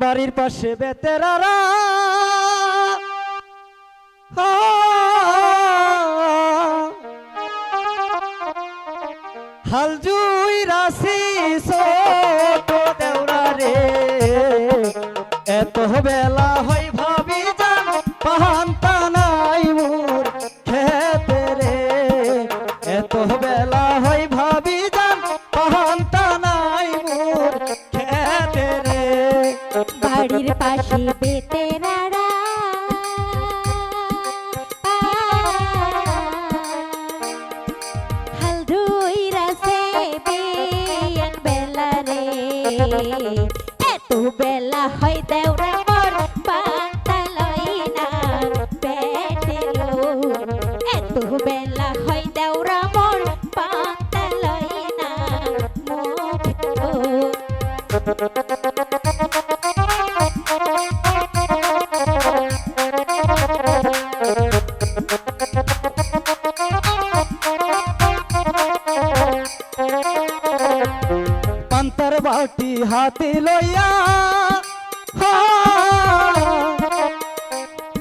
বাড়ির পাশে বেতেরারা। হালজুই হাল জুই রাশি ছোট দেওরা রে। এত বেলা হয় ভাবি জান পাহান্তা নাই মোর খেতে রে। এত বেলা পাশে বেতেরারা হাল ধুইরাছে বিয়ান বেলা রে। এত বেলা হয় দেওরা পান্তার বাটি হাতে লইয়া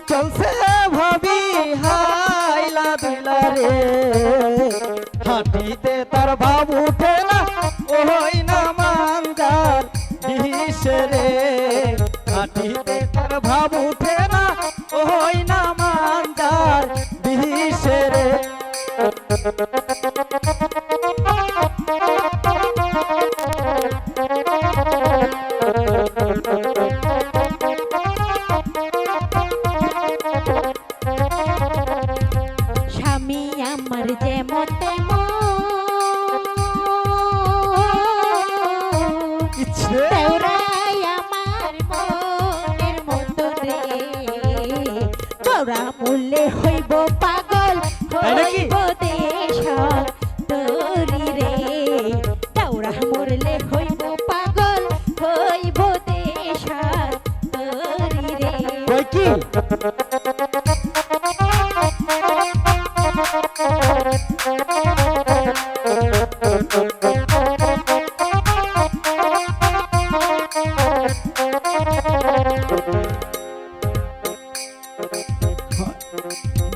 চলছে ভাবি হাইলা দিলা রে। হাঁটিতে তার ভাব উঠে না, ওই না দিশে রে হাঁটিতে স্বামী আমার যেমন তেমন আমার মনের মতো রে। চৌরা মূল্যে হইব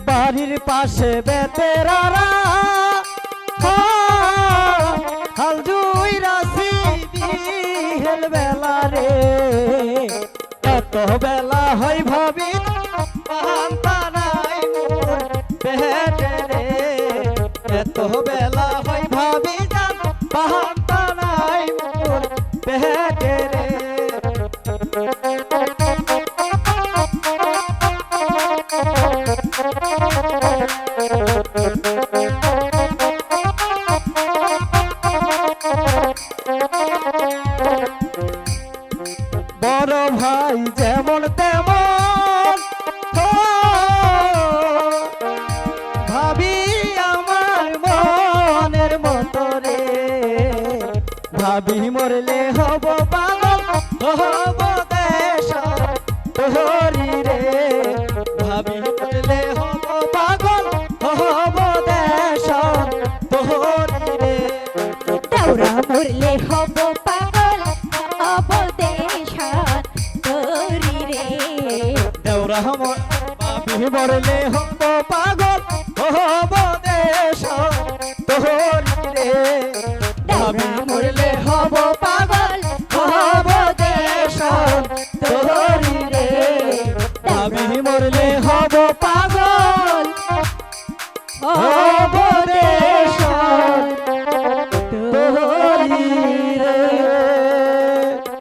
বাড়ির পাশে বেতেরারা এত বেলা হয় ভাবি এত বেলা হয় ভাবি জান পান্তা নাই মোর বড় ভাই ভাবি মরলে হব পাগল হব দেশ তোহরি রে। ভাবি মরলে হব পাগল হব দেশ তোহরি রে। তেওরা মরলে হব পাগল হব দেশ তরি রে। দেওরা ভাবি মরলে হব পাগল ও